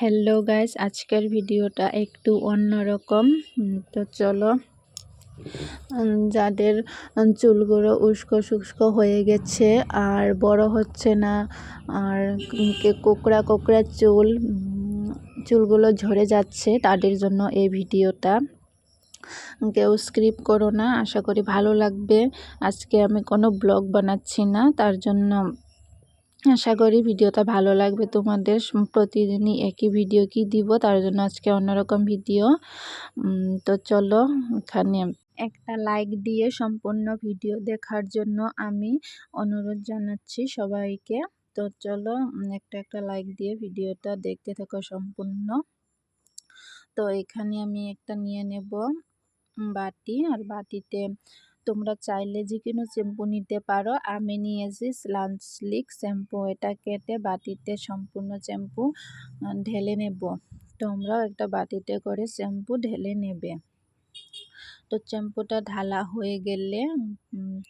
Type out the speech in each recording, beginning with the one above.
Hello guys, আজকের ভিডিওটা একটু অন্যরকম। তো চলো যাদের চুলগুলো উস্কো শুষ্কো হয়ে গেছে আর বড় হচ্ছে না, আর কোকড়া কোকড়া চুল চুলগুলো ঝরে যাচ্ছে, তাদের জন্য এই ভিডিওটা। কেউ স্ক্রিপ্ট করো না, আশা করি ভালো লাগবে। আজকে আমি কোনো ব্লগ বানাচ্ছি না, তার জন্য আশা করি ভিডিওটা ভালো লাগবে। তোমাদের প্রতিদিনই একই ভিডিও কি দিব, তার জন্য আজকে অন্যরকম ভিডিও। তো চলো এখানে একটা লাইক দিয়ে সম্পূর্ণ ভিডিও দেখার জন্য আমি অনুরোধ জানাচ্ছি সবাইকে। তো চলো একটা একটা লাইক দিয়ে ভিডিওটা দেখতে থাকো সম্পূর্ণ। তো এখানে আমি একটা নিয়ে নেব বাটি, আর বাটিতে তোমরা চাইলে যে কোনো শ্যাম্পু নিতে পারো। আমি নিয়েছি স্লান্স স্লিক শ্যাম্পু। এটা কেটে বাটিতে সম্পূর্ণ শ্যাম্পু ঢেলে নেব। তোমরাও একটা বাটিতে করে শ্যাম্পু ঢেলে নেবে। তো শ্যাম্পুটা ঢালা হয়ে গেলে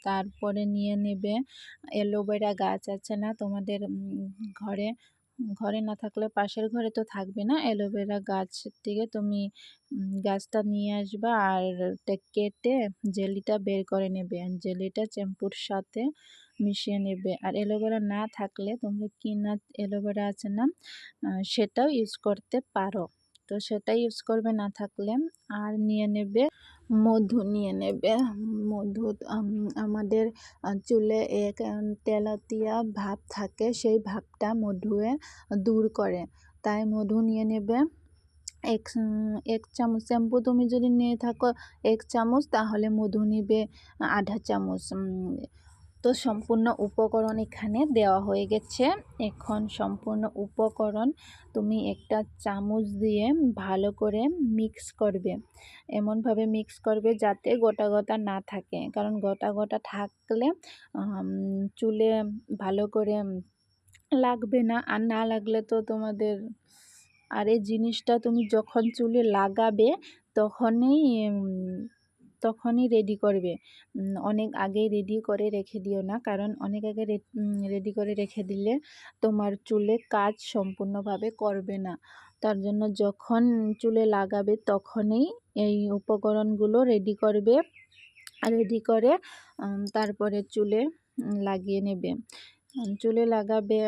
তারপরে নিয়ে নেবে। অ্যালোভেরা গাছ আছে না তোমাদের ঘরে? ঘরে না থাকলে পাশের ঘরে তো থাকবে না। অ্যালোভেরা গাছ থেকে তুমি গাছটা নিয়ে আসবা আর কেটে জেলিটা বের করে নেবে জেলিটা শ্যাম্পুর সাথে মিশিয়ে নেবে। আর অ্যালোভেরা না থাকলে তোমরা কিনা অ্যালোভেরা আছে না সেটাও ইউজ করতে পারো। তো সেটা ইউজ করবে না থাকলে। আর নিয়ে নেবে মধু, নিয়ে নেবে মধু আমাদের চুলে এক তেলাতিয়া ভাব থাকে, সেই ভাবটা মধুয়ে দূর করে। তাই মধু নিয়ে নেবে। এক এক চামচ শ্যাম্পু তুমি যদি নিয়ে থাকো এক চামচ, তাহলে মধু নিবে আধা চামচ তো সম্পূর্ণ উপকরণ এখানে দেওয়া হয়ে গেছে। এখন সম্পূর্ণ উপকরণ তুমি একটা চামচ দিয়ে ভালো করে মিক্স করবে। এমনভাবে মিক্স করবে যাতে গোটা গোটা না থাকে। কারণ গোটা গোটা থাকলে চুলে ভালো করে লাগবে না। আর না লাগলে তো তোমাদের, আর এই জিনিসটা তুমি যখন চুলে লাগাবে তখনই তখনই রেডি করবে। অনেক আগেই রেডি করে রেখে দিও না, কারণ অনেক আগে রেডি করে রেখে দিলে তোমার চুলে কাজ সম্পূর্ণভাবে করবে না। তার জন্য যখন চুলে লাগাবে তখনই এই উপকরণগুলো রেডি করবে রেডি করে তারপরে চুলে লাগিয়ে নেবে। চুলে লাগাবে,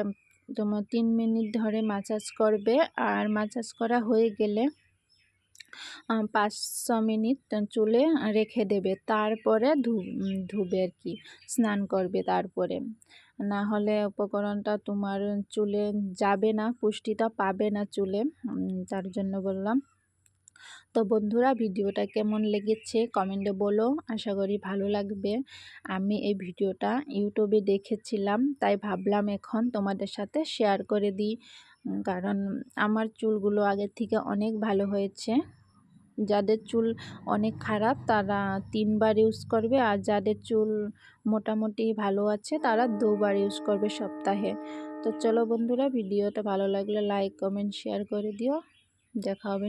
তোমার তিন মিনিট ধরে মাসাজ করবে, আর মাসাজ করা হয়ে গেলে পাঁচ ছ মিনিট চুলে রেখে দেবে। তারপরে ধুবে আর কি, স্নান করবে তারপরে। না হলে উপকরণটা তোমার চুলে যাবে না, পুষ্টিটা পাবে না চুলে তার জন্য বললাম। তো বন্ধুরা, ভিডিওটা কেমন লেগেছে কমেন্টে বলো, আশা করি ভালো লাগবে। আমি এই ভিডিওটা ইউটিউবে দেখেছিলাম, তাই ভাবলাম এখন তোমাদের সাথে শেয়ার করে দিই। কারণ আমার চুলগুলো আগের থেকে অনেক ভালো হয়েছে। যাদের চুল অনেক খারাপ, তারা তিনবার ইউজ করবে আর যাদের চুল মোটামুটি ভালো আছে, তারা দুবার ইউজ করবে সপ্তাহে। তো চলো বন্ধুরা, ভিডিওটা ভালো লাগলে লাইক কমেন্ট শেয়ার করে দিও। দেখা হবে